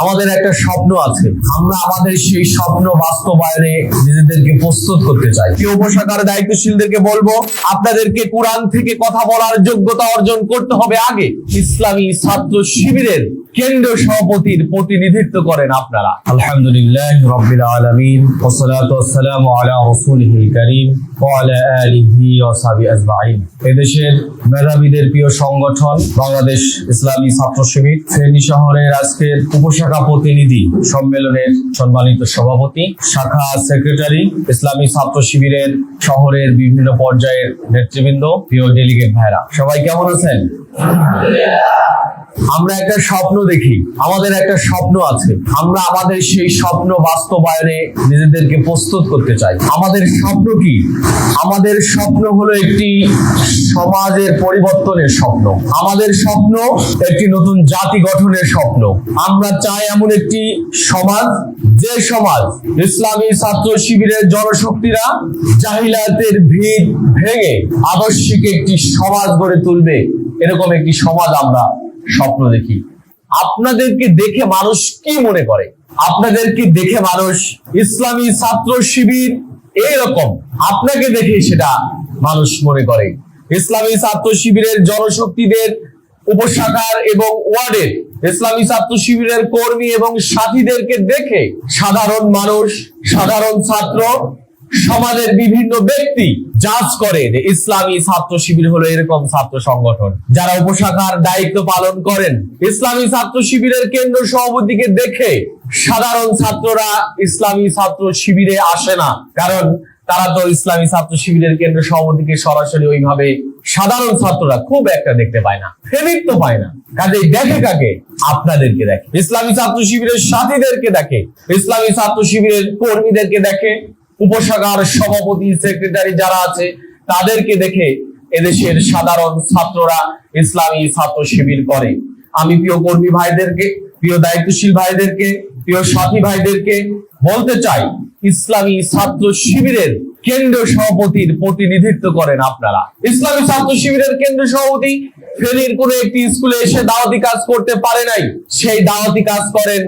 আমাদের একটা স্বপ্ন আছে। আমরা আমাদের সেই স্বপ্ন বাস্তবায়নে নিজেদেরকে প্রস্তুত করতে চাই। কি উপসাকার দায়িত্বশীলদেরকে বলব, আপনাদেরকে কোরআন থেকে কথা বলার যোগ্যতা অর্জন করতে হবে আগে। ইসলামী ছাত্র শিবিরের কেন্দ্রীয় সভাপতির প্রতিনিধিত্ব করেন আপনারা। আলহামদুলিল্লাহ রব্বিল আলামিন এদেশের মেধাবীদের প্রিয় সংগঠন বাংলাদেশ ইসলামী ছাত্র শিবির। ফেনী শহরের আজকের উপশাখা প্রতিনিধি সম্মেলনের সম্মানিত সভাপতি, শাখা সেক্রেটারি, ইসলামী ছাত্র শিবিরের শহরের বিভিন্ন পর্যায়ের নেতৃবৃন্দ, প্রিয় ডেলিগেট ভাইরা সবাই কেমন আছেন? আমরা একটা স্বপ্ন দেখি, আমাদের একটা স্বপ্ন আছে। আমরা আমাদের সেই স্বপ্ন বাস্তবায়নে নিজেদেরকে প্রস্তুত করতে চাই। আমাদের স্বপ্ন কি? আমাদের স্বপ্ন হলো একটি সমাজের পরিবর্তনের স্বপ্ন। আমাদের স্বপ্ন একটি নতুন জাতি গঠনের স্বপ্ন। আমরা চাই এমন একটি সমাজ, যে সমাজ ইসলামী ছাত্র শিবিরের জনশক্তিরা জাহিলাতের ভিত ভেঙে আবশ্যিক একটি সমাজ গড়ে তুলবে। এরকম একটি সমাজ আমরা স্বপ্ন দেখি। আপনাদেরকে দেখে মানুষ কি মনে করে? আপনাদেরকে দেখে মানুষ ইসলামী ছাত্র শিবির এইরকম। আপনাকে দেখে সেটা মানুষ মনে করে। ইসলামী ছাত্র শিবিরের জনশক্তিদের উপশাখার এবং ওয়ার্ডের, ইসলামী ছাত্র শিবিরের কর্মী এবং সাথীদেরকে দেখে সাধারণ মানুষ, সাধারণ ছাত্র সমাজের বিভিন্ন ব্যক্তি জাজ করে যে ইসলামী ছাত্র শিবির হলো এরকম ছাত্র সংগঠন। যারা উপশাখার দায়িত্ব পালন করেন, ইসলামী ছাত্র শিবিরের কেন্দ্র সভাপতিকে দেখে সাধারণ ছাত্ররা ইসলামী ছাত্র শিবিরে আসে না। কারণ তারা তো ইসলামী ছাত্র শিবিরের কেন্দ্র সভাপতিকে সরাসরি ওইভাবে সাধারণ ছাত্ররা খুব একটা দেখতে পায় না ফেরিত তো পায় না। কাজে দেখে কাকে? আপনাদেরকে দেখে। ইসলামী ছাত্র শিবিরের সাথীদেরকে দেখে। ইসলামী ছাত্র শিবিরের কর্মীদেরকে দেখে। উপশাখার সভাপতি সেক্রেটারি যারা আছে, তাদেরকে দেখে এদেশের সাধারণ ছাত্ররা ইসলামী ছাত্র শিবির করে। আমি প্রিয় কর্মী ভাইদেরকে, প্রিয় দায়িত্বশীল ভাইদেরকে, প্রিয় সাথী ভাইদেরকে বলতে চাই, ইসলামী ছাত্র শিবিরের কেন্দ্রীয় সভাপতির প্রতিনিধিত্ব করেন আপনারা। ইসলামী ছাত্র শিবিরের কেন্দ্রীয় সভাপতি ফেনীর কোন একটি স্কুলে এসে দাওয়াতি কাজ করতে পারে নাই, সেই দাওয়াতি কাজ করেন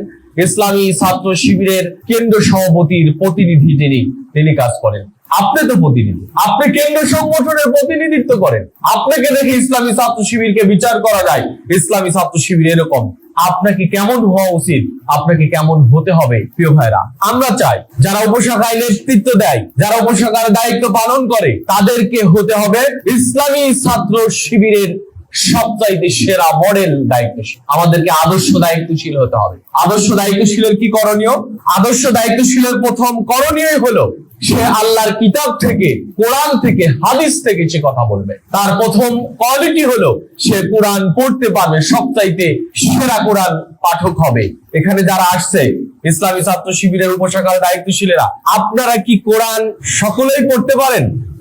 ইসলামী ছাত্র শিবিরের কেন্দ্র সভাপতির প্রতিনিধি যিনি। তিনি কাজ করেন। আপনি তো প্রতিনিধি। আপনি কেন্দ্র সংগঠনের প্রতিনিধিত্ব করেন। আপনাকে দেখে ইসলামী ছাত্র শিবিরকে বিচার করা যায়। ইসলামী ছাত্র শিবির এরকম। আপনাকে কেমন হওয়া উচিত? আপনাকে কেমন হতে হবে? প্রিয় ভাইরা আমরা চাই যারা উপশাখায় নেতৃত্ব দেয়, যারা উপশাখার দায়িত্ব পালন করে, তাদেরকে হতে হবে ইসলামী ছাত্র শিবিরের সবচাইতে সেরা মডেল দায়িত্বশীল। আমাদেরকে আদর্শ দায়িত্বশীল হতে হবে। আদর্শ দায়িত্বশীলের কি করণীয়? আদর্শ দায়িত্বশীলের প্রথম করণীয় হলো, সে আল্লাহর কিতাব থেকে, কোরআন থেকে, হাদিস থেকে সে কথা বলবে। তার প্রথম কোয়ালিটি হলো, সে কোরআন পড়তে পারবে, সবচাইতে সেরা কোরআন পাঠক হবে। এখানে যারা আসছে, ইসলামী ছাত্র শিবিরের উপশাখার দায়িত্বশীলেরা, আপনারা কি কোরআন সকলেই পড়তে পারেন?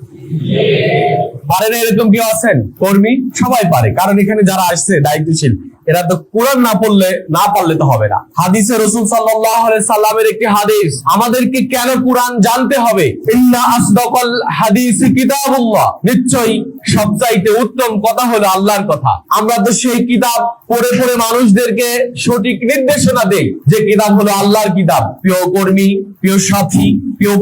পারে না এরকম কেউ আছেন? কর্মী? সবাই পারে। কারণ এখানে যারা আসছে, দায়িত্বশীল, এরা তো কোরআন না পড়লে, না পারলে তো হবে না। হাদিসে রসুল সাল্লামের একটি হাদিস, আমাদেরকে কেন কোরআন জানতে হবে? নিশ্চয়ই সবচাইতে উত্তম কথা হলো আল্লাহর কথা। আমরা তো সেই কিতাব পড়ে পড়ে মানুষদেরকে সঠিক নির্দেশনা দেই, যে কিতাব হলো আল্লাহর কিতাব। প্রিয় কর্মী, প্রিয় সাথী প্রিয়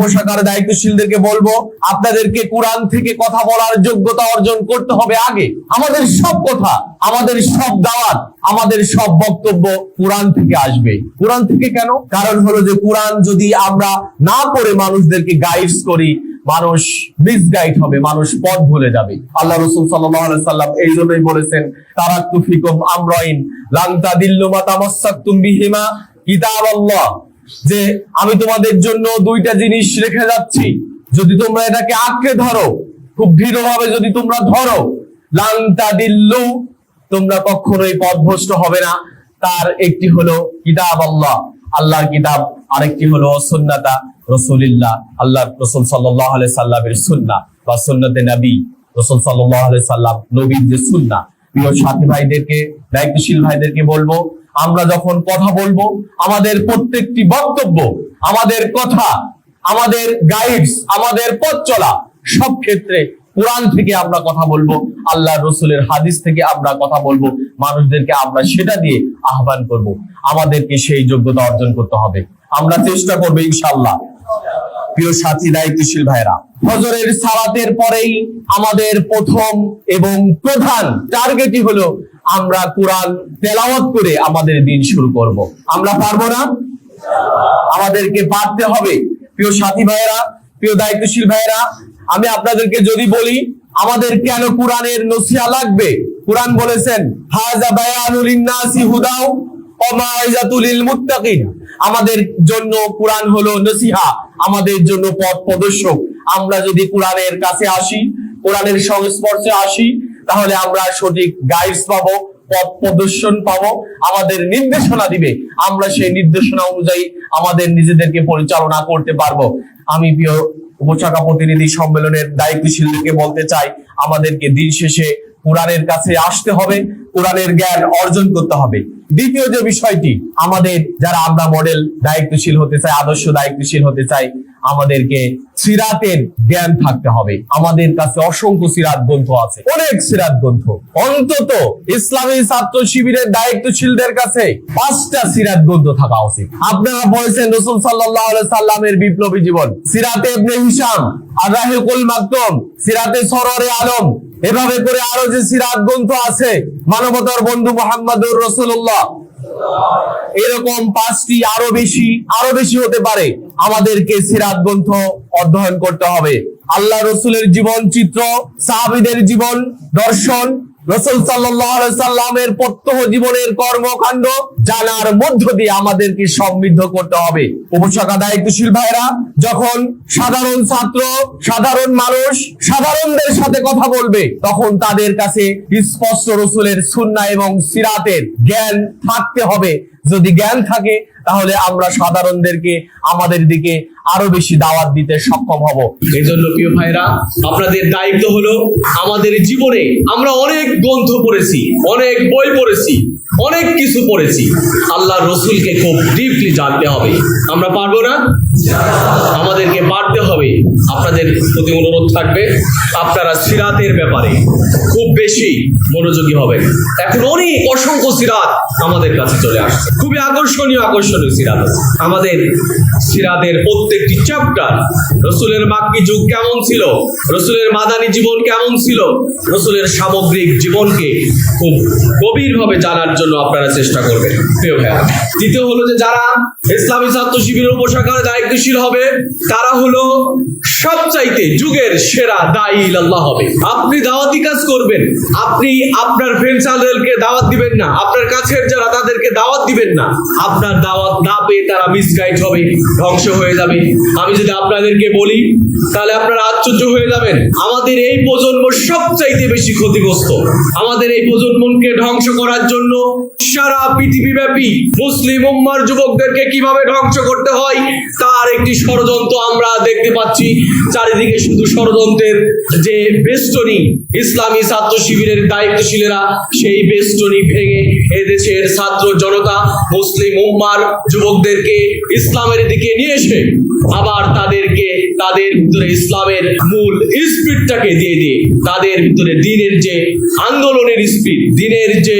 দায়িত্বশীলদেরকে বলব, আপনাদেরকে কোরআন থেকে কথা বলার যোগ্যতা অর্জন করতে হবে আগে। আমাদের সব কথা, আমাদের সব দাওয়াত, আমাদের সব বক্তব্য কোরআন থেকে আসবে। কোরআন থেকে কেন? কারণ হলো যে কোরআন যদি আমরা না পড়ে মানুষদেরকে গাইডস করি, মানুষ মিসগাইড হবে, মানুষ পথ ভুলে যাবে। আল্লাহ রসুল সাল্লাম এই জন্যই বলেছেন তারাক্তু ফিকুম আমরাইন লাংতা দিল্লু মাতামাসাক্তুম বিহিমা কিতাব আল্লাহ যে আমি তোমাদের জন্য দুইটা জিনিস রেখে যাচ্ছি। যদি তোমরা এটাকে আঁকড়ে ধরো, খুব দৃঢ়ভাবে যদি তোমরা ধরো লাংতা দিল্লু, তোমরা কখনোই পথভ্রষ্ট হবে না। তার একটি হলো কিতাব আল্লাহ। আল্লাহর কিতাব, আরেকটি হলো সুন্নাতা রসুলিল্লাহ। আল্লাহ রসুল সাল্লাহ সাল্লামের সুন্না বা সুন্নতে নবী। রসুল সাল্লাহ সাল্লাম নবীর যে সুন্না। প্রিয় সাথী ভাইদেরকে, দায়িত্বশীল ভাইদেরকে বলব আমরা যখন কথা বলব, আমাদের প্রত্যেকটি বক্তব্য, আমাদের কথা, আমাদের গাইডস আমাদের পথ চলা, সব ক্ষেত্রে কোরআন থেকে আমরা কথা বলব, আল্লাহ রসুলের হাদিস থেকে আমরা কথা বলব, মানুষদেরকে আমরা সেটা দিয়ে আহ্বান করব। আমাদেরকে সেই যোগ্যতা অর্জন করতে হবে। আমরা চেষ্টা করব ইনশাল্লাহ প্রিয় সাথী, দায়িত্বশীল ভাইরা হজরের সালাতের পরেই আমাদের প্রথম এবং প্রধান টার্গেটই হলো আমরা কোরআন তেলাওয়াত করে আমাদের দিন শুরু করব। আমরা পারব না? আমাদেরকে পারতে হবে। প্রিয় সাথী ভাইয়েরা, প্রিয় দায়িত্বশীল ভাইয়েরা, আমি আপনাদেরকে যদি বলি, আমাদের কেন কোরআনের নসিহা লাগবে? কোরআন বলেছেন, হাজা বায়ানুল ইন্নাসি হুদাও আমাদের জন্য কোরআন হলো নসিহা, আমাদের জন্য পথ প্রদর্শক। আমরা যদি কোরআনের কাছে আসি, কোরআনের সংস্পর্শে আসি তাহলে আমরা সঠিক গাইডস পাবো, পথ প্রদর্শন পাবো, আমাদের নির্দেশনা দিবে। আমরা সেই নির্দেশনা অনুযায়ী আমাদের নিজেদেরকে পরিচালনা করতে পারব। আমি প্রিয় উপশাখা প্রতিনিধি সম্মেলনের দায়িত্বশীলকে বলতে চাই, আমাদেরকে দিন শেষে কোরআনের কাছে আসতে হবে, কোরআনের জ্ঞান অর্জন করতে হবে। দ্বিতীয় যে বিষয়টি, আমাদের যারা আমরা মডেল দায়িত্বশীল হতে চাই, আদর্শ দায়িত্বশীল হতে চাই আমাদেরকে সিরাতের জ্ঞান থাকতে হবে। আমাদের কাছে অসংখ্য সিরাত গ্রন্থ আছে। অনেক সিরাত গ্রন্থ। অন্তত ইসলামী ছাত্র শিবিরের দায়িত্বশীলদের কাছে পাঁচটা সিরাত গ্রন্থ থাকা উচিত। আপনারা পড়েছেন রসুল সাল্লাহ সাল্লামের বিপ্লবী জীবন। সিরাতে ইবনে হিসাম আর রাহিকুল মাকতুম সিরাতে সররে আলম, এভাবে করে আরও যে সিরাত গ্রন্থ আছে, মানবতার বন্ধু মোহাম্মদুর রসুল্লাহ এরকম পাঁচটি আরও বেশি আরও বেশি হতে পারে। আমাদেরকে সিরাত গ্রন্থ অধ্যয়ন করতে হবে। আল্লাহ রসুলের জীবন চিত্র, সাহাবিদের জীবন দর্শন রসুল সাল্লামের প্রত্যহ জীবনের কর্মকাণ্ড জানার মধ্য দিয়ে আমাদেরকে সমৃদ্ধ করতে হবে। উপশাখা দায়িত্বশীল ভাইরা, যখন সাধারণ ছাত্র, সাধারণ মানুষ, সাধারণদের সাথে কথা বলবে, তখন তাদের কাছে স্পষ্ট রসুলের সুন্না এবং সিরাতের জ্ঞান থাকতে হবে। যদি জ্ঞান থাকে, তাহলে আমরা সাধারণদেরকে, আমাদের দিকে আরও বেশি দাওয়াত দিতে সক্ষম হব। এই জন্য প্রিয় ভাইরা আপনাদের দায়িত্ব হলো আমাদের জীবনে আমরা অনেক গ্রন্থ পড়েছি, অনেক বই পড়েছি, অনেক কিছু পড়েছি। আল্লাহ রসুলকে খুব ডিপলি জানতে হবে। আমরা পারব না? আমাদেরকে পারতে হবে। আপনাদের প্রতি অনুরোধ থাকবে, আপনারা সিরাতের ব্যাপারে খুব বেশি মনোযোগী হবেন। এখন অনেক অসংখ্য সিরাত আমাদের কাছে চলে আসছে। খুবই আকর্ষণীয় আকর্ষণীয় সিরাত। আমাদের সিরাতের প্রত্যেকটি চ্যাপ্টার রসুলের বাক্যি যুগ কেমন ছিল? রসুলের মাদানি জীবন কেমন ছিল? রসুলের সামগ্রিক জীবনকে খুব গভীরভাবে জানার জন্য আপনারা চেষ্টা করবেন। প্রিয় ভাইয়া, দ্বিতীয় হলো যে যারা ইসলামী ছাত্র শিবিরের উপশাখার দায়িত্বশীল হবে, তারা হলো সবচাইতে যুগের সেরা দায়ী আল্লাহ হবে। আপনি দাওয়াতি কাজ করবেন। আপনি আপনার ফ্রেন্ড দাওয়াত দিবেন না। আপনার কাছের যারা, তাদেরকে দাওয়াত দিবেন না। আপনার দাওয়াত না পেয়ে তারা মিসগাইড হবে, ধ্বংস হয়ে যাবে। আমি যদি আপনাদেরকে বলি, তাহলে আপনারা আশ্চর্য হয়ে যাবেন। আমাদের এই প্রজন্ম সবচাইতে বেশি ক্ষতিগ্রস্ত। আমাদের এই প্রজন্মকে ধ্বংস করার জন্য সারা পৃথিবীব্যাপী মুসলিম উম্মার যুবকদেরকে কীভাবে ধ্বংস করতে হয়, তার একটি ষড়যন্ত্র আমরা দেখতে পাচ্ছি। চারিদিকে শুধু ষড়যন্ত্রের যে বেষ্টনী ইসলামী ছাত্র শিবিরের দায়িত্বশীলেরা, সেই বেষ্টনী ভেঙে এদেশের ছাত্র জনতা মুসলিম উম্মার যুবকদেরকে ইসলামের দিকে নিয়ে এসে আবার তাদেরকে তাদের ভিতরে ইসলামের মূল স্পিডটাকে দিয়ে দিয়ে, তাদের ভিতরে দিনের যে আন্দোলনের স্পিড, দিনের যে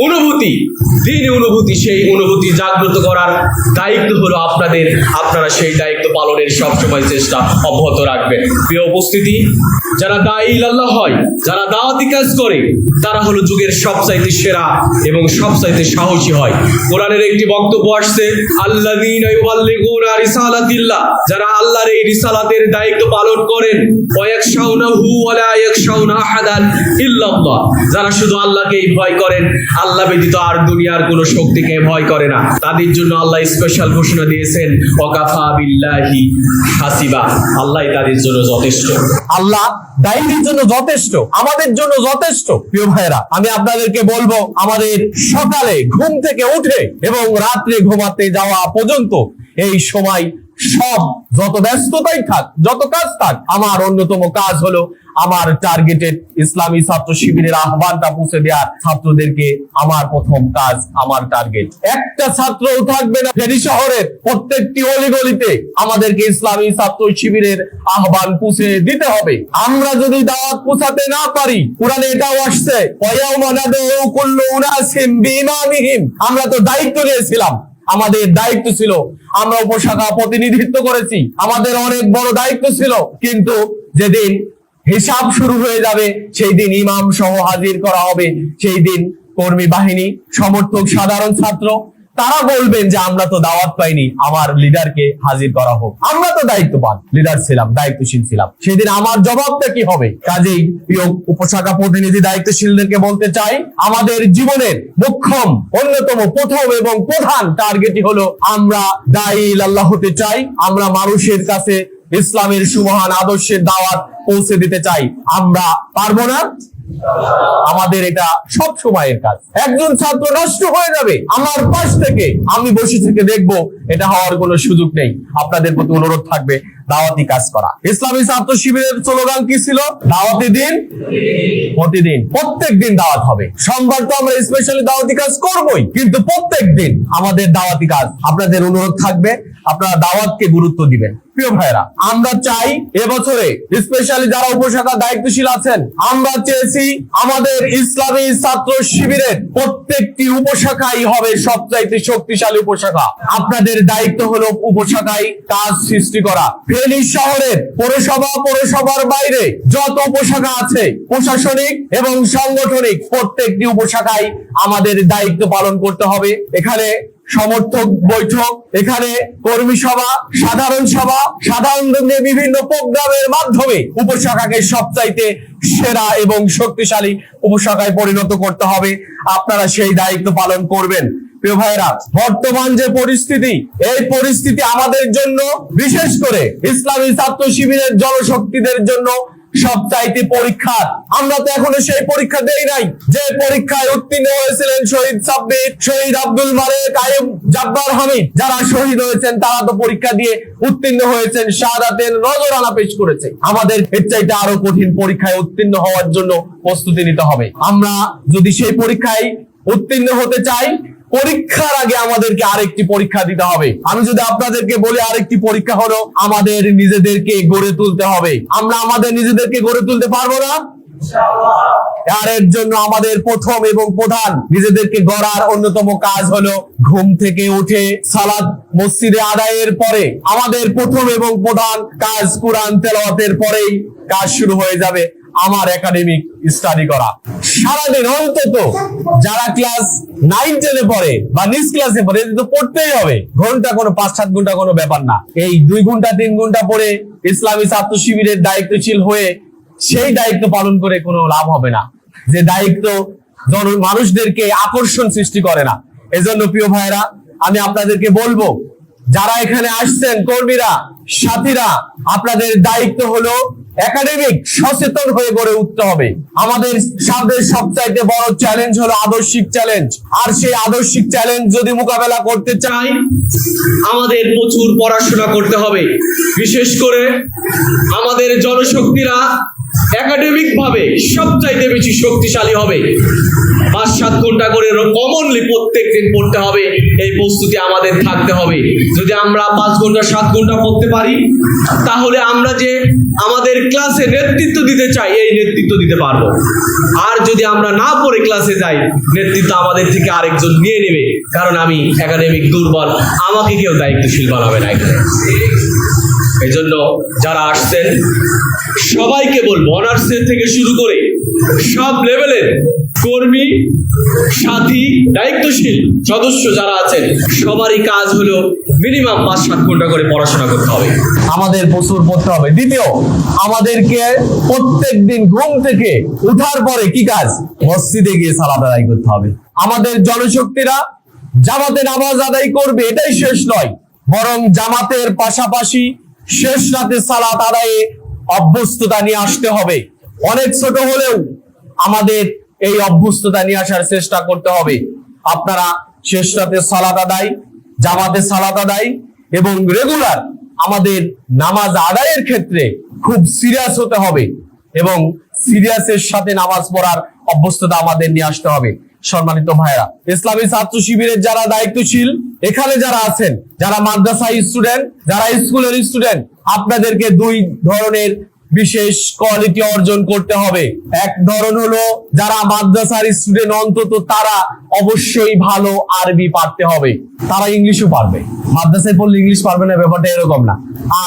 অনুভূতি, দিন অনুভূতি, সেই অনুভূতি জাগ্রত করার দায়িত্ব হলো আপনাদের। আপনারা সেই দায়িত্ব পালনের সবসময় চেষ্টা অব্যাহত রাখবেন। প্রিয় উপস্থিতি, যারা দায়ী আল্লাহ হয়, যারা দাওয়াতি কাজ করে, তারা হলো যুগের সবচাইতে সেরা এবং সবচাইতে সাহসী হয়। কোরআনের একটি বক্তব্য আসছে আল্লাহ যারা আল্লাহর এই রিসালাতের দায়িত্ব পালন করেন যারা শুধু আল্লাহকেই ভয় করেন আল্লাহ ব্যতীত আর দুনিয়ার কোনো শক্তিকে ভয় করে না। তাদের জন্য আল্লাহ স্পেশাল ঘোষণা দিয়েছেন, ওয়াকাফা বিল্লাহি হাসিবা। আল্লাহই তাদের জন্য যথেষ্ট। আল্লাহ দায়ীদের জন্য যথেষ্ট, আমাদের জন্য যথেষ্ট। প্রিয় ভাইরা আমি আপনাদেরকে বলব, আমাদের সকালে ঘুম থেকে উঠে এবং রাত্রে ঘুমাতে যাওয়া পর্যন্ত এই সময় সব যত ব্যস্ততাই থাক, যত কাজ থাক, আমার অন্যতম কাজ হলো আমার টার্গেটেড ইসলামী ছাত্র শিবিরের আহ্বানটা পৌঁছে দেওয়ার ছাত্রদেরকে আমার প্রথম কাজ, আমার টার্গেট একটা ছাত্রও থাকবে না। ফেনী শহরের প্রত্যেকটি অলিগলিতে আমাদেরকে ইসলামী ছাত্র শিবিরের আহ্বান পৌঁছে দিতে হবে। আমরা যদি দাওয়াত পৌঁছাতে না পারি, কোরআনে এটাও আসছে আমরা তো দায়িত্ব নিয়েছিলাম। আমাদের দায়িত্ব ছিল। আমরা উপশাখা প্রতিনিধিত্ব করেছি। আমাদের অনেক বড় দায়িত্ব ছিল। কিন্তু যেদিন হিসাব শুরু হয়ে যাবে, সেই দিন ইমাম সহ হাজির করা হবে। সেই দিন কর্মী বাহিনী, সমর্থক, সাধারণ ছাত্র তারা বলবেন যে আমরা তো দাওয়াত পাইনি, আমার লিডারকে হাজির করা হোক। আমরা তো দায়িত্ববান লিডার ছিলাম, দায়িত্বশীল ছিলাম। সেদিন আমার জবাবটা কি হবে? কাজেই প্রিয় উপশাখা প্রতিনিধি দায়িত্বশীলদেরকে বলতে চাই, আমাদের জীবনের মুখ্যম অন্যতম প্রথম এবং প্রধান টার্গেটই হলো আমরা দায়ী আল্লাহ হতে চাই, আমরা মানুষের কাছে ইসলামের সুমহান আদর্শের দাওয়াত পৌঁছে দিতে চাই। আমরা পারব না আমাদের এটা সব সময়ের কাজ। একজন ছাত্র নষ্ট হয়ে যাবে, আমার পাশ থেকে। আমি বসে থেকে দেখব, এটা হওয়ার কোনো সুযোগ নেই। আপনাদের প্রতি অনুরোধ থাকবে, দাওয়াতি কাজ করা। ইসলামী ছাত্র শিবিরের স্লোগান কি ছিল? দাওয়াতি দিন? প্রতিদিন। প্রত্যেক দিন দাওয়াত হবে। সোমবার তো আমরা স্পেশালি দাওয়াতি কাজ করবই, কিন্তু প্রত্যেক দিন আমাদের দাওয়াতি কাজ। আপনাদের অনুরোধ থাকবে, আপনারা দাওয়াতকে গুরুত্ব দিবেন। প্রিয় ভাইরা, আমরা চাই এবছরে স্পেশালি যারা উপশাখা দায়িত্বশীল আছেন, আমরা চেয়েছি আমাদের ইসলামী ছাত্র শিবিরের প্রত্যেকটি উপশাখাই হবে সবচাইতে শক্তিশালী উপশাখা। আপনাদের দায়িত্ব হলো উপশাখায় কাজ সৃষ্টি করা। ফেনী শহরের পৌরসভা, পৌরসভার বাইরে যত উপশাখা আছে, প্রশাসনিক এবং সাংগঠনিক প্রত্যেকটি উপশাখায় আমাদের দায়িত্ব পালন করতে হবে। এখানে সমর্থক বৈঠক। এখানে কর্মী সভা, সাধারণ সভা, সাধারণ বিভিন্ন প্রোগ্রামের মাধ্যমে উপশাখাকে সবচাইতে সেরা এবং শক্তিশালী উপশাখায় পরিণত করতে হবে। আপনারা সেই দায়িত্ব পালন করবেন। প্রিয় ভাইরা বর্তমান যে পরিস্থিতি, এই পরিস্থিতি আমাদের জন্য, বিশেষ করে ইসলামী ছাত্র শিবিরের জনশক্তিদের জন্য সবচাইতে পরীক্ষা আমরা তো এখনও সেই পরীক্ষা দেই নাই। যে পরীক্ষায় উত্তীর্ণ হয়েছিলেন শহীদ সাব্বির, শহীদ আব্দুল মালেক আইব জাব্বার হামিদ। যারা শহীদ হয়েছেন, তারা তো পরীক্ষা দিয়ে উত্তীর্ণ হয়েছেন, শাহাদাতের নজরানা পেশ করেছে। আমাদের এর চাইতে আরও কঠিন পরীক্ষায় উত্তীর্ণ হওয়ার জন্য প্রস্তুতি নিতে হবে। আমরা যদি সেই পরীক্ষায় উত্তীর্ণ হতে চাই পরীক্ষার আগে আমাদেরকে আরেকটি পরীক্ষা দিতে হবে। আমি যদি আপনাদেরকে বলি আরেকটি পরীক্ষা হলো আমাদের নিজেদেরকে গড়ে তুলতে হবে। আমরা আমাদের নিজেদেরকে গড়ে তুলতে পারব না? আর এর জন্য আমাদের প্রথম এবং প্রধান নিজেদেরকে গড়ার অন্যতম কাজ হলো ঘুম থেকে উঠে সালাদ মসজিদে আদায়ের পরে আমাদের প্রথম এবং প্রধান কাজ কোরআন তেলাওয়াতের পরেই কাজ শুরু হয়ে যাবে। আমার একাডেমিক স্টাডি করা। সারাদিন অন্তত যারা ক্লাস নাইন টেনে পড়ে বা নিজ ক্লাসে পড়ে তো পড়তেই হবে। ঘণ্টা কোনো, পাঁচ, সাত ঘণ্টা কোনো ব্যাপার না। এই দুই ঘণ্টা, তিন ঘণ্টা পরে ইসলামী ছাত্র শিবিরের দায়িত্বশীল হয়ে সেই দায়িত্ব পালন করে কোনো লাভ হবে না। যে দায়িত্ব জন, মানুষদেরকে আকর্ষণ সৃষ্টি করে না। এজন্য প্রিয় ভাইরা আমি আপনাদেরকে বলব, যারা এখানে আসছেন কর্মীরা, সাথীরা, আপনাদের দায়িত্ব হলো একাডেমিক সচেতন হয়ে গড়ে উঠতে হবে। আমাদের সামনে সবচাইতে বড় চ্যালেঞ্জ হলো আদর্শিক চ্যালেঞ্জ আর সেই আদর্শিক চ্যালেঞ্জ যদি মোকাবেলা করতে চাই, আমাদের প্রচুর পড়াশোনা করতে হবে। বিশেষ করে আমাদের জনশক্তিরা একাডেমিক ভাবে সবচাইতে বেশি শক্তিশালী হবে। পাঁচ সাত ঘণ্টা করে কমনলি প্রত্যেক দিন পড়তে হবে। এই প্রস্তুতি আমাদের থাকতে হবে। যদি আমরা পাঁচ ঘণ্টা, সাত ঘণ্টা পড়তে পারি, তাহলে আমরা যে আমাদের ক্লাসে নেতৃত্ব দিতে চাই, এই নেতৃত্ব দিতে পারব। আর যদি আমরা না পড়ে ক্লাসে যাই, নেতৃত্ব আমাদের থেকে আরেকজন নিয়ে নেবে, কারণ আমি একাডেমিক দুর্বল, আমাকে কেউ দায়িত্বশীল বানাবে না এই জন্য যারা আসছেন, সবাইকে বলব, অনার্সের থেকে শুরু করে সব লেভেলের কর্মী, সাথী, দায়িত্বশীল সদস্য যারা আছেন, সবারই কাজ হলো মিনিমাম পাঁচ সাত ঘণ্টা করে পড়াশোনা করতে হবে। আমাদের প্রচুর পড়তে হবে। দ্বিতীয়, আমাদেরকে প্রত্যেক দিন ঘুম থেকে উঠার পরে কি কাজ? মসজিদে গিয়ে সালাদ আদায় করতে হবে। আমাদের জনশক্তিরা জামাতে নামাজ আদায় করবে, এটাই শেষ নয়। বরং জামাতের পাশাপাশি শেষ রাতে সালাত আদায়ে অভ্যস্ততা নিয়ে আসতে হবে। অনেক ছোট হলেও আমাদের এই অভ্যস্ততা নিয়ে আসার চেষ্টা করতে হবে। আপনারা শেষ রাতে সালাত আদায়, জামাতে সালাত আদায় এবং রেগুলার আমাদের নামাজ আদায়ের ক্ষেত্রে খুব সিরিয়াস হতে হবে এবং সিরিয়াসের সাথে নামাজ পড়ার অভ্যস্ততা আমাদের নিয়ে আসতে হবে। সম্মানিত ভাইরা ইসলামী ছাত্র শিবিরের যারা দায়িত্বশীল, এখানে যারা আছেন, যারা মাদ্রাসা স্টুডেন্ট যারা স্কুলের স্টুডেন্ট আপনাদেরকে দুই ধরনের বিশেষ কোয়ালিটি অর্জন করতে হবে। এক ধরন হলো, যারা মাদ্রাসার স্টুডেন্ট অন্তত তারা অবশ্যই ভালো আরবি পারতে হবে। তারা ইংলিশও পারবে। মাদ্রাসায় পড়লে ইংলিশ পারবে না, ব্যাপারটা এরকম না।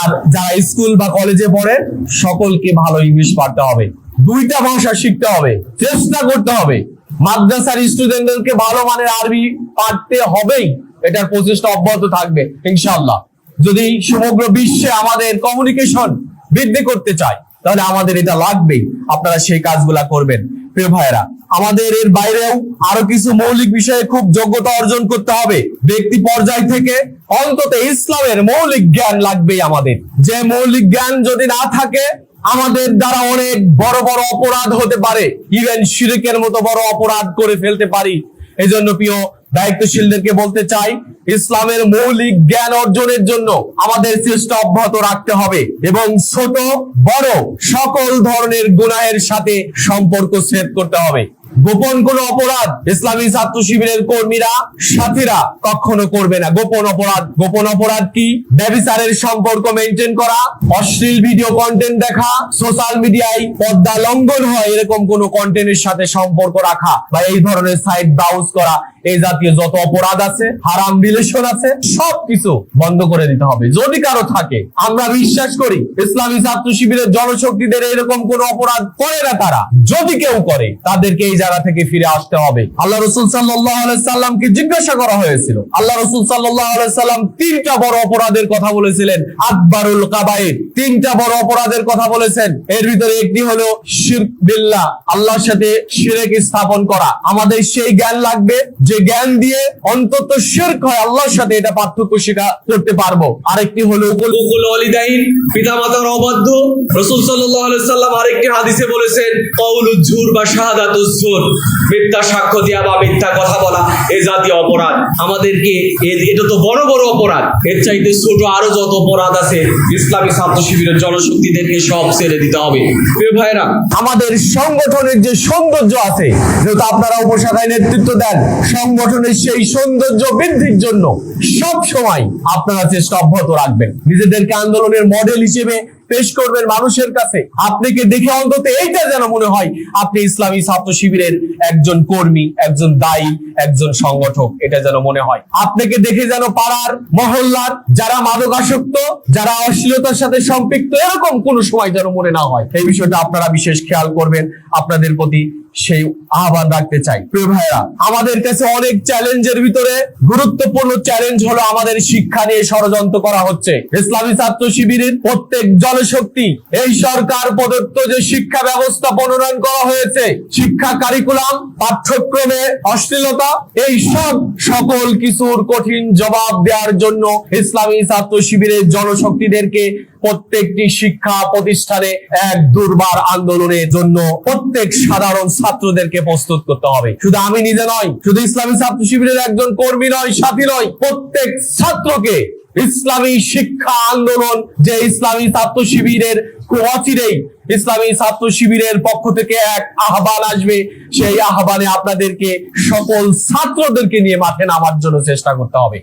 আর যারা স্কুল বা কলেজে পড়ে, সকলকে ভালো ইংলিশ পারতে হবে। দুইটা ভাষা শিখতে হবে, চেষ্টা করতে হবে। মাদ্রাসার স্টুডেন্টদেরকে ভালো মানের আরবি পারতে হবেই, এটার প্রচেষ্টা অব্যাহত থাকবে, ইনশাআল্লাহ। যদি সমগ্র বিশ্বে আমাদের কমিউনিকেশন বৃদ্ধি করতে চাই, তাহলে আমাদের এটা লাগবেই। আপনারা সেই কাজগুলা করবেন। প্রিয় ভাইরা আমাদের এর বাইরেও আরও কিছু মৌলিক বিষয়ে খুব যোগ্যতা অর্জন করতে হবে। ব্যক্তি পর্যায় থেকে অন্তত ইসলামের মৌলিক জ্ঞান লাগবেই আমাদের। যে মৌলিক জ্ঞান যদি না থাকে, আমাদের দ্বারা অনেক বড় বড় অপরাধ হতে পারে। ইভেন শিরিকের মতো বড় অপরাধ করে ফেলতে পারি। এজন্য প্রিয় দায়িত্বশীলদেরকে বলতে চাই, ইসলামের মৌলিক জ্ঞান অর্জনের জন্য আমাদের চেষ্টা অব্যাহত রাখতে হবে এবং ছোট, বড় সকল ধরনের গুনাহের সাথে সম্পর্ক সেট করতে হবে। গোপন কোন অপরাধ ইসলামী ছাত্র শিবিরের কর্মীরা, সাথীরা কখনো করবে না। গোপন অপরাধ গোপন অপরাধ কি? ব্যবিচারের সম্পর্ক মেনটেন করা, অশ্লীল ভিডিও কন্টেন্ট দেখা সোশ্যাল মিডিয়ায় পর্দা লঙ্ঘন হয়, এরকম কোন কন্টেন্টের সাথে সম্পর্ক রাখা বা এই ধরনের সাইট ব্রাউজ করা, এই জাতীয় যত অপরাধ আছে, হারাম রিলেশন আছে, সবকিছু বন্ধ করে দিতে হবে। যদি কারও থাকে, আমরা বিশ্বাস করি ইসলামী ছাত্র শিবিরের জনশক্তিদের এরকম কোন অপরাধ করে না তারা। যদি কেউ করে, তাদেরকে এই জায়গা থেকে ফিরে আসতে হবে। আল্লাহ রসুল সাল্লাহ সাল্লামকে জিজ্ঞাসা করা হয়েছিল। আল্লাহ রসুল সাল্লাহ সাল্লাম তিনটা বড় অপরাধের কথা বলেছিলেন। আকবরুল কাবাইর তিনটা বড় অপরাধের কথা বলেছেন। এর ভিতরে একটি হলো শিরক বিল্লাহ আল্লাহর সাথে শিরেক স্থাপন করা। আমাদের সেই জ্ঞান লাগবে যে জ্ঞান দিয়ে অন্তত শিরক হয় আল্লাহর সাথে এটা পার্থক্য স্বীকার করতে পারব। আরেকটি হলো ওয়ালিদাইন পিতামাতার অবাধ্য। রাসূল আলাইহি সাল্লাম আরেকটি হাদিসে বলেছেন কওলুজ জুর বা শাহাদাতুজ জুর মিথ্যা সাক্ষ্য দেওয়া বা মিথ্যা কথা বলা এ জাতীয় অপরাধ। আমাদেরকে এটা তো বড় বড় অপরাধ। এর চাইতে ছোট আরও যত অপরাধ আছে, ইসলামী ছাত্র শিবিরের জনশক্তিদেরকে সব ছেড়ে দিতে হবে। ভাইরা আমাদের সংগঠনের যে সৌন্দর্য আছে, যেহেতু আপনারা উপশাখায় নেতৃত্ব দেন, সংগঠনের সেই সৌন্দর্য বৃদ্ধির জন্য সব সময় আপনারা চেষ্টা অব্যাহত রাখবেন। নিজেদেরকে আন্দোলনের মডেল হিসেবে পেশ করবেন মানুষের কাছে। আপনাকে দেখে অন্তত এইটা যেন মনে হয়, আপনি ইসলামী ছাত্র শিবিরের একজন কর্মী, একজন দায়ী, একজন সংগঠক, এটা যেন মনে হয়। আপনাকে দেখে যেন পাড়ার, মহল্লার যারা মাদকাসক্ত, যারা অশ্লীলতার সাথে সম্পৃক্ত, এরকম কোন সময় যেন মনে না হয়। এই বিষয়টা আপনারা বিশেষ খেয়াল করবেন, আপনাদের প্রতি সেই আহ্বান রাখতে চাই। প্রিয় ভাইরা আমাদের কাছে অনেক চ্যালেঞ্জের ভিতরে গুরুত্বপূর্ণ চ্যালেঞ্জ হলো আমাদের শিক্ষা নিয়ে ষড়যন্ত্র করা হচ্ছে। ইসলামী ছাত্র শিবিরের প্রত্যেক জনশক্তি, এই সরকার প্রদত্ত যে শিক্ষা ব্যবস্থা প্রণয়ন করা হয়েছে, শিক্ষা কারিকুলাম পাঠ্যক্রমে অশ্লীলতা, এই সব সকল কিছুর কঠিন জবাব দেওয়ার জন্য ইসলামী ছাত্র শিবিরের জনশক্তিদেরকে প্রত্যেকটি শিক্ষা প্রতিষ্ঠানে এক দুর্বার আন্দোলনের জন্য প্রত্যেক সাধারণ ছাত্রদেরকে প্রস্তুত করতে হবে। শুধু আমি নিজে নয় শুধু ইসলামী ছাত্র শিবিরের একজন কর্মী নয়, সাথী নয়, প্রত্যেক ছাত্রকে ইসলামী শিক্ষা আন্দোলন যে ইসলামী ছাত্র শিবিরের অচিরেই ইসলামী ছাত্র শিবিরের পক্ষ থেকে এক আহ্বান আসবে। সেই আহ্বানে আপনাদেরকে সকল ছাত্রদেরকে নিয়ে মাঠে নামার জন্য চেষ্টা করতে হবে।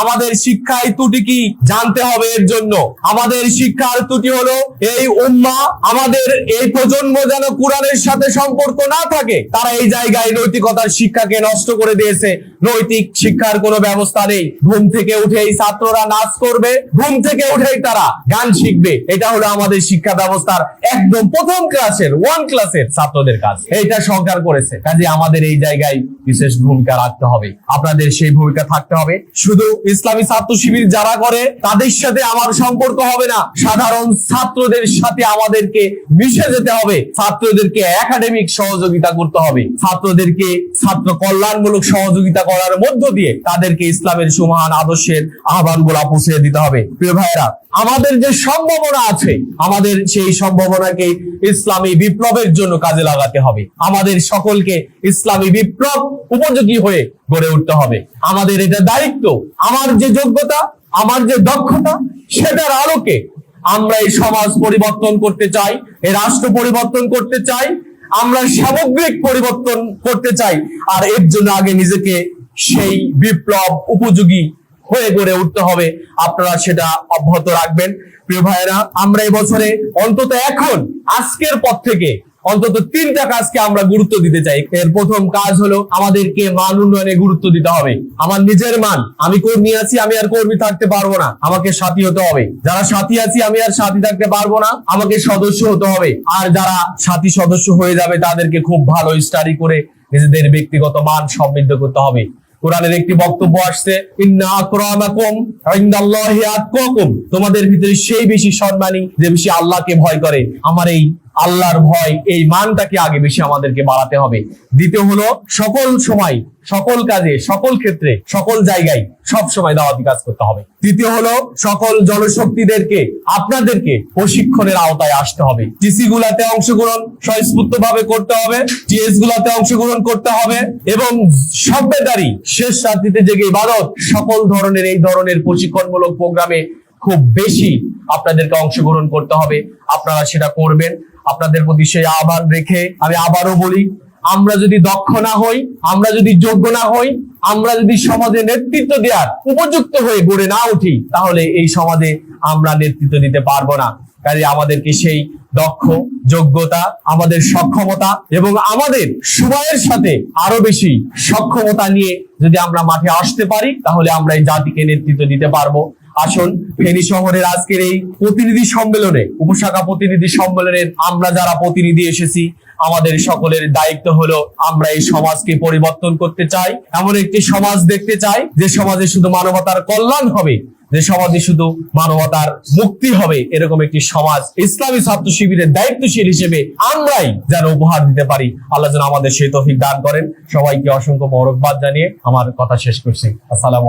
আমাদের শিক্ষায় ত্রুটি কি জানতে হবে এর জন্য। আমাদের শিক্ষার ত্রুটি হলো এই উম্মা আমাদের এই প্রজন্ম যেন কোরআনের সাথে সম্পর্ক না থাকে। তারা এই জায়গায় নৈতিকতার শিক্ষাকে নষ্ট করে দিয়েছে। নৈতিক শিক্ষার কোনো ব্যবস্থা নেই। ঘুম থেকে উঠেই ছাত্ররা নাচ করবে, ঘুম থেকে উঠেই তারা গান শিখবে। এটা হলো আমাদের শিক্ষা ব্যবস্থার একদম প্রথম ক্লাসের ওয়ান ক্লাসের ছাত্রদের কাজ। এটা সরকার করেছে। কাজে আমাদের এই জায়গায় বিশেষ ভূমিকা রাখতে হবে। আপনাদের সেই ভূমিকা থাকতে হবে। শুধু ইসলামী ছাত্র শিবির যারা করে, তাদের সাথে আমার সম্পর্ক হবে না। সাধারণ ছাত্রদের সাথে আমাদেরকে মিশে যেতে হবে। ছাত্রদেরকে একাডেমিক সহযোগিতা করতে হবে। ছাত্রদেরকে ছাত্র কল্যাণমূলক সহযোগিতা করার মধ্য দিয়ে তাদেরকে ইসলামের সুমহান আদর্শের আহ্বানগুলা পৌঁছে দিতে হবে। প্রিয় ভাইরা আমাদের যে সম্ভাবনা আছে, আমাদের সেই সম্ভাবনাকে ইসলামী বিপ্লবের জন্য কাজে লাগাতে হবে। আমাদের সকলকে ইসলামী বিপ্লব উপযোগী হয়ে গড়ে উঠতে হবে। আমাদের এটা দায়িত্ব, আমার যে যোগ্যতা, আমার যে দক্ষতা, সেটার আলোকে আমরা এই সমাজ পরিবর্তন করতে চাই, এই রাষ্ট্র পরিবর্তন করতে চাই, আমরা সামগ্রিক পরিবর্তন করতে চাই, আর এর জন্য আগে নিজেকে সেই বিপ্লব উপযোগী হয়ে গড়ে উঠতে হবে। আপনারা সেটা অব্যাহত রাখবেন। প্রিয় ভাইয়েরা, আমরা এবছরে অন্তত এখন, আজকের পর থেকে অন্তত তিনটা কাজকে আমরা গুরুত্ব দিতে চাই। এর প্রথম কাজ হলো আমাদেরকে মান উন্নয়নে গুরুত্ব দিতে হবে। আমার নিজের মান, আমি কর্মী আছি, আমি আর কর্মী থাকতে পারব না। আমাকে সাথী হতে হবে। যারা সাথী আছি, আমি আর সাথী থাকতে পারব না। আমাকে সদস্য হতে হবে। আর যারা সাথী সদস্য হয়ে যাবে, তাদেরকে খুব ভালো স্টাডি করে নিজেদের ব্যক্তিগত মান সমৃদ্ধ করতে হবে। কোরআনের একটি বক্তব্য আসছে তোমাদের ভিতরে সেই বেশি সম্মানী, যে বেশি আল্লাহকে ভয় করে। আমার এই আল্লাহর ভয়, এই মানটাকে আগে বেশি আমাদেরকে বাড়াতে হবে। দ্বিতীয় হলো, সকল সময়, সকল কাজে, সকল ক্ষেত্রে, সকল জায়গায় সব সময় দাওয়াতি কাজ করতে হবে। তৃতীয় হলো, সকল জনশক্তিদেরকে, আপনাদেরকে প্রশিক্ষণের আওতায় আসতে হবে। টিসি গুলাতে অংশগ্রহণ স্বস্ফূর্ত ভাবে করতে হবে টিএস গুলাতে অংশগ্রহণ করতে হবে এবং সভ্যতারই শেষ রাত্রিতে জেগে ইবাদত, সকল ধরনের, এই ধরনের প্রশিক্ষণমূলক প্রোগ্রামে খুব বেশি আপনাদেরকে অংশগ্রহণ করতে হবে। আপনারা সেটা করবেন। আপনাদের প্রতি সেই আহ্বান রেখে আমি আবারও বলি, আমরা যদি দক্ষ না হই, আমরা যদি যোগ্য না হই, আমরা যদি সমাজে নেতৃত্ব দেওয়ার উপযুক্ত হয়ে গড়ে না উঠি, তাহলে এই সমাজে আমরা নেতৃত্ব দিতে পারব না। কাজে আমাদেরকে সেই দক্ষ, যোগ্যতা, আমাদের সক্ষমতা এবং আমাদের সময়ের সাথে আরও বেশি সক্ষমতা নিয়ে যদি আমরা মাঠে আসতে পারি, তাহলে আমরা এই জাতিকে নেতৃত্ব দিতে পারব। আসুন, ফেনী শহরের আজকের এই প্রতিনিধি সম্মেলনে, উপশাখা প্রতিনিধি সম্মেলনের আমরা যারা প্রতিনিধি এসেছি, আমাদের সকলের দায়িত্ব হলো আমরা এই সমাজকে পরিবর্তন করতে চাই। এমন একটি সমাজ দেখতে চাই, যে সমাজে শুধু মানবতার কল্যাণ হবে, যে সমাজে শুধু মানবতার মুক্তি হবে, এরকম একটি সমাজ ইসলামী ছাত্র শিবিরের দায়িত্বশীল হিসেবে আমরাই যেন উপহার দিতে পারি। আল্লাহ যেন আমাদের সেই তৌফিক দান করেন। সবাইকে অসংখ্য মরকবাদ জানিয়ে আমার কথা শেষ করছি। আসসালামু